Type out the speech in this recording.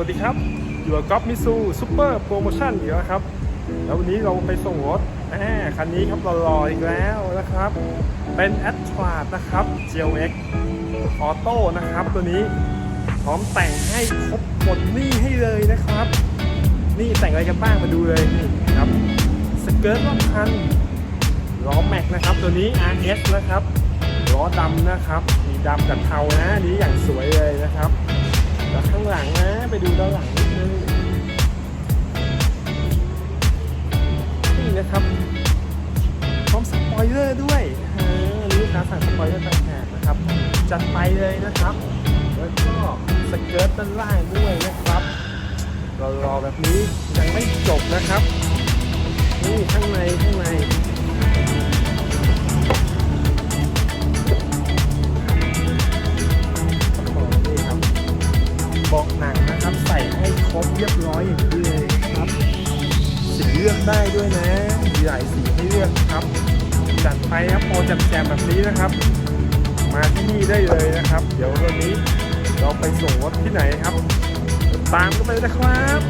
วัสดีครับ อยู่กับก๊อฟมิซูซูเปอร์โปรโมชั่นอีกแล้วครับ แล้ววันนี้เราไปส่งรถแหมคันนี้ครับรอๆอีกแล้วนะครับ เป็น a t t r a นะครับ GLX Auto นะครับ ตัวนี้พร้อมแต่งให้ครบหมดนี่ให้เลยนะครับ นี่แต่งอะไรกันบ้างมาดูเลยนี่ครับสเกิร์ตรอบคันล้อแม็กนะครับ ตัวนี้ RS นะครับล้อดำนะครับมีดำกับเทานะนี้อย่างสวยเลยนะครับแล้วข้างหลังนะ ไปดูด้านหลังนิดนึงนี่นะครับพร้อมสปอยเลอร์ด้วยเออลูกค้าสั่งสปอยเลอร์ต่างหากนะครับ จัดไปเลยนะครับ แล้วก็สเกิร์ตด้านล่างด้วยนะครับรอๆแบบนี้ยังไม่จบนะครับ นี่ข้างในข้าง บเรียบร้อยอย่างนี้เลยครับสีเลือกได้ด้วยนะมีหลายสีให้เลือกครับ จัดไปครับโปรแจมแบบนี้นะครับ มาที่นี่ได้เลยนะครับ เดี๋ยววันนี้เราไปส่งรถที่ไหนครับ ตามกันไปเลยนะครับ